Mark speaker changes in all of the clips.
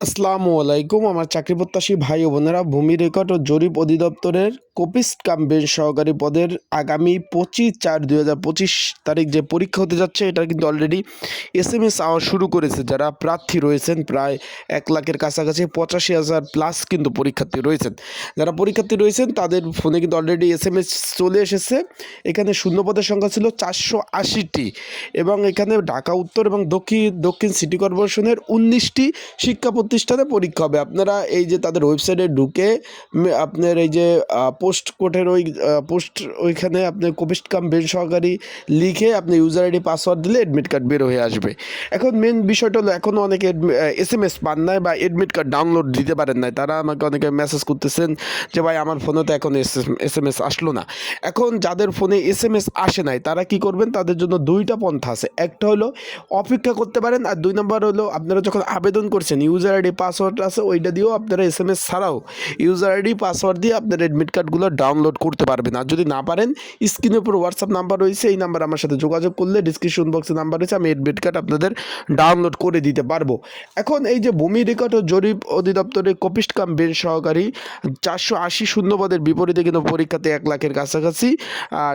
Speaker 1: আসসালামু আলাইকুম। আমার চাকরি প্রত্যাশী ভাই ও বোনেরা, ভূমি রেকর্ড ও জরিপ অধিদপ্তরের কপিস্ট কাম বেঞ্চ সহকারী পদের আগামী পঁচিশ চার দুই হাজার পঁচিশ তারিখ যে পরীক্ষা হতে যাচ্ছে, এটা কিন্তু অলরেডি এস এম এস আওয়া শুরু করেছে। যারা প্রার্থী রয়েছেন, প্রায় এক লাখের কাছাকাছি পঁচাশি হাজার প্লাস কিন্তু পরীক্ষার্থী রয়েছেন। যারা পরীক্ষার্থী রয়েছেন, তাদের ফোনে কিন্তু অলরেডি এস এম এস চলে এসেছে। এখানে শূন্য পদের সংখ্যা ছিল চারশো আশিটি এবং এখানে ঢাকা উত্তর এবং দক্ষিণ দক্ষিণ সিটি কর্পোরেশনের উনিশটি শিক্ষা প্রতিষ্ঠানে পরীক্ষা হবে। আপনারা এই যে তাদের ওয়েবসাইটে ঢুকে আপনার এই যে পোস্ট কোডের ওই পোস্ট ওইখানে আপনি কোপিস্ট কাম বেন সহকারী লিখে আপনি ইউজার আইডি পাসওয়ার্ড দিলে অ্যাডমিট কার্ড বের হয়ে আসবে। এখন মেন বিষয়টা হলো এখনও অনেকে এস এম এস পান নাই বা অ্যাডমিট কার্ড ডাউনলোড দিতে পারেন নাই। তারা আমাকে অনেকে মেসেজ করতেছেন যে, ভাই, আমার ফোনে তো এখন এস এম এস আসলো না। এখন যাদের ফোনে এস এম এস আসে নাই, তারা কি করবেন? তাদের জন্য দুইটা পন্থা আছে। একটা হলো, অপেক্ষা করতে পারেন। আর দুই নম্বর হলো, আপনারা যখন আবেদন করছেন ইউজার আইডি, পাসওয়ার্ড আছে, ওইটা দিয়েও আপনারা এস এম এস ছাড়াও ইউজার আইডি, পাসওয়ার্ড দিয়ে আপনার অ্যাডমিট কার্ডগুলো ডাউনলোড করতে পারবেন। আর যদি না পারেন, স্ক্রিনের উপর হোয়াটসঅ্যাপ নাম্বার রয়েছে, এই নাম্বার আমার সাথে যোগাযোগ করলে ডিসক্রিপশন বক্সে নাম্বার রয়েছে, আমি অ্যাডমিট কার্ড আপনাদের ডাউনলোড করে দিতে পারব। এখন এই যে ভূমি রেকর্ড ও জরিপ অধিদপ্তরের কপিস্ট কাম বেঞ্চ সহকারী চারশো আশি শূন্যপদের বিপরীতে কিন্তু পরীক্ষাতে এক লাখের কাছাকাছি।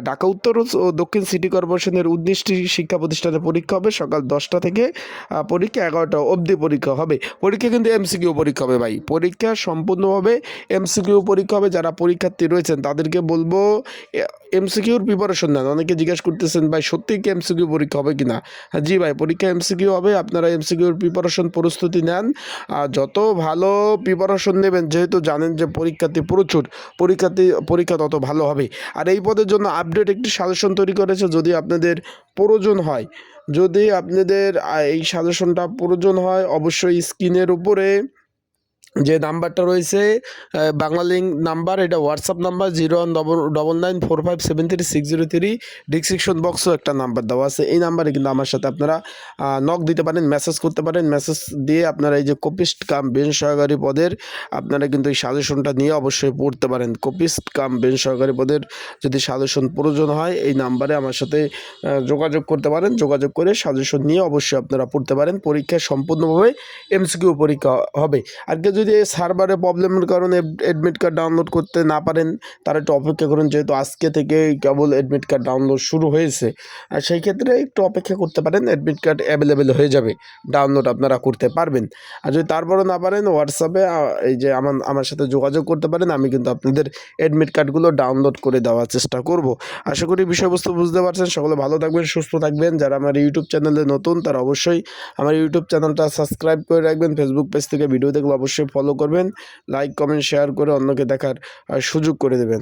Speaker 1: ঢাকা উত্তর ও দক্ষিণ সিটি কর্পোরেশনের উনিশটি শিক্ষা প্রতিষ্ঠানে পরীক্ষা হবে, সকাল দশটা থেকে পরীক্ষা এগারোটা অবধি পরীক্ষা হবে। পরীক্ষা কিন্তু এমসিকিউ পরীক্ষা হবে ভাই। পরীক্ষা সম্পূর্ণভাবে এমসিকিউ পরীক্ষা হবে। যারা পরীক্ষার্থী রয়েছেন তাদেরকে বলব এমসিকিউর প্রিপারেশন নেন। অনেকে জিজ্ঞাসা করতেছেন ভাই সত্যি কি এমসিকিউ পরীক্ষা হবে কি না হ্যাঁ, জি ভাই পরীক্ষা এমসিকিউ হবে। আপনারা এমসিকিউর প্রিপারেশন প্রস্তুতি নেন। আর যত ভালো প্রিপারেশন নেবেন যেহেতু জানেন যে পরীক্ষার্থী প্রচুর পরীক্ষার্থী পরীক্ষা তত ভালো হবে। আর এই পদের জন্য আপডেট একটি সাজেশন তৈরি করেছে। যদি আপনাদের প্রয়োজন হয় যদি আপনাদের এই সাজেশনটা প্রয়োজন হয় অবশ্যই স্ক্রিনের উপরে যে নাম্বারটা রয়েছে আহ, বাংলা লিঙ্ক নাম্বার এটা WhatsApp number zero one double double nine four five seven three six zero three description বক্সও একটা নাম্বার দেওয়া আছে। এই নাম্বারে কিন্তু আমার সাথে আপনারা নক দিতে পারেন মেসেজ করতে পারেন মেসেজ দিয়ে আপনারা এই যে কপিস্ট কাম বেঞ্চ সহকারী পদের আপনারা কিন্তু এই সাজেশনটা নিয়ে অবশ্যই পড়তে পারেন। কপিস্ট কাম বেঞ্চ সহকারী পদের যদি সাজেশন প্রয়োজন হয় এই নাম্বারে আমার সাথে যোগাযোগ করতে পারেন। যোগাযোগ করে সাজেশন নিয়ে অবশ্যই আপনারা পড়তে পারেন। পরীক্ষা সম্পূর্ণভাবে এমসিকিউ পরীক্ষা হবে। আর কেউ যদি সার্ভারে প্রবলেমের কারণে অ্যাডমিট কার্ড ডাউনলোড করতে না পারেন, তারা একটু অপেক্ষা করুন, যেহেতু আজকে থেকে কেবল অ্যাডমিট কার্ড ডাউনলোড শুরু হয়েছে। আর সেই ক্ষেত্রে একটু অপেক্ষা করতে পারেন অ্যাডমিট কার্ড অ্যাভেলেবেল হয়ে যাবে ডাউনলোড আপনারা করতে পারবেন। আর যদি তারপরেও না পারেন হোয়াটসঅ্যাপে এই যে আমার আমার সাথে যোগাযোগ করতে পারেন, আমি কিন্তু আপনাদের অ্যাডমিট কার্ডগুলো ডাউনলোড করে দেওয়ার চেষ্টা করব। আশা করি বিষয়বস্তু বুঝতে পারছেন, সকলে ভালো থাকবেন, সুস্থ থাকবেন। যারা আমার ইউটিউব চ্যানেলে নতুন, তারা অবশ্যই আমার ইউটিউব চ্যানেলটা সাবস্ক্রাইব করে রাখবেন। ফেসবুক পেজ থেকে ভিডিও দেখলে অবশ্যই ফলো করবেন লাইক কমেন্ট শেয়ার করে অন্যকে দেখার সুযোগ করে দেবেন।